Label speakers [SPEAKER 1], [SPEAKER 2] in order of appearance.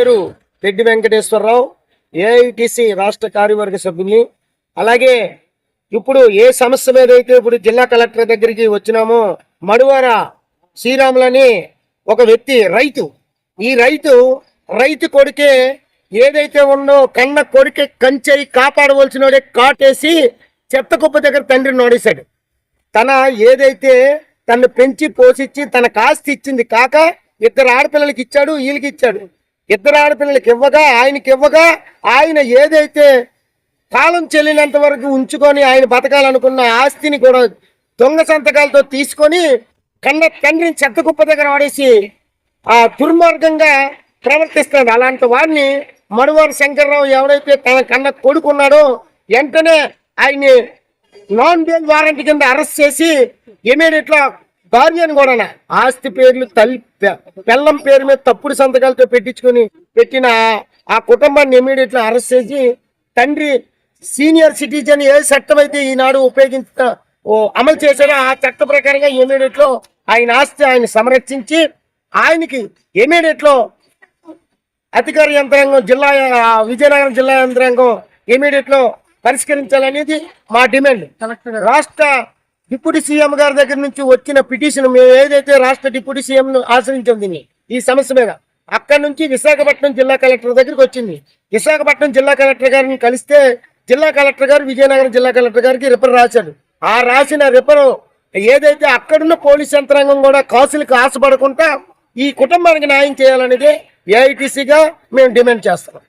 [SPEAKER 1] పేరు రెడ్డి వెంకటేశ్వరరావు ఏఐటిసి రాష్ట్ర కార్యవర్గ సభ్యుని. అలాగే ఇప్పుడు ఏ సమస్య మీద అయితే ఇప్పుడు జిల్లా కలెక్టర్ దగ్గరికి వచ్చినామో మడువార శ్రీరాములని ఒక వ్యక్తి రైతు. ఈ రైతు రైతు కొడుకే ఏదైతే ఉన్నో కన్న కొడుకే కంచె కాపాడవలసినోడే కాటేసి చెత్త కుప్ప దగ్గర తండ్రిని నోడేశాడు. తన ఏదైతే తను పెంచి పోషించి తన కాస్తి ఇచ్చింది కాక ఇద్దరు ఆడపిల్లలకి ఇచ్చాడు వీళ్ళకి ఇచ్చాడు. ఇద్దరు ఆడపిల్లలకి ఇవ్వగా ఆయనకి ఇవ్వగా ఆయన ఏదైతే కాలం చెల్లినంత వరకు ఉంచుకొని ఆయన బతకాలనుకున్న ఆస్తిని కూడా దొంగ సంతకాలతో తీసుకొని కన్న తండ్రిని చెత్త కుప్ప దగ్గర వాడేసి ఆ దుర్మార్గంగా ప్రవర్తిస్తాడు అలాంటి వాడిని మడువారి శంకర్రావు ఎవరైతే తన కన్న కొడుకున్నాడో వెంటనే ఆయన్ని నాన్ బెయిల్ వారెంట్ కింద అరెస్ట్ చేసి ఇమీడియట్ గా భార్యను కూడా ఆస్తి పేర్లు తల్లి పె- పెళ్ళం పేరు మీద తప్పుడు సంతకాలతో పెట్టించుకొని పెట్టిన ఆ- కుటుంబాన్ని ఇమీడియట్గా అరెస్ట్ చేసి తండ్రి సీనియర్ సిటిజన్ ఏ చట్టం అయితే ఈనాడు ఉపయోగించిన ఓ అమలు చేశాడో ఆ చట్ట ప్రకారంగా ఇమీడియట్లో ఆయన ఆస్తి ఆయన సంరక్షించి ఆయనకి ఇమీడియట్లో అధికార యంత్రాంగం జిల్లా విజయనగరం జిల్లా యంత్రాంగం ఇమీడియట్లో పరిష్కరించాలనేది మా డిమాండ్. రాష్ట్ర డిప్యూటీ సీఎం గారి దగ్గర నుంచి వచ్చిన పిటిషన్ మేము ఏదైతే రాష్ట్ర డిప్యూటీ సీఎం ఆశ్రయించింది ఈ సమస్య మీద అక్కడి నుంచి విశాఖపట్నం జిల్లా కలెక్టర్ దగ్గరికి వచ్చింది. విశాఖపట్నం జిల్లా కలెక్టర్ గారిని కలిస్తే జిల్లా కలెక్టర్ గారు విజయనగరం జిల్లా కలెక్టర్ గారికి రిపర్ రాశాడు. ఆ రాసిన రిపర్ ఏదైతే అక్కడున్న పోలీస్ యంత్రాంగం కూడా కాసులకు ఆశపడకుండా ఈ కుటుంబానికి న్యాయం చేయాలనేది ఏఐటీసీగా మేము డిమాండ్ చేస్తున్నాం.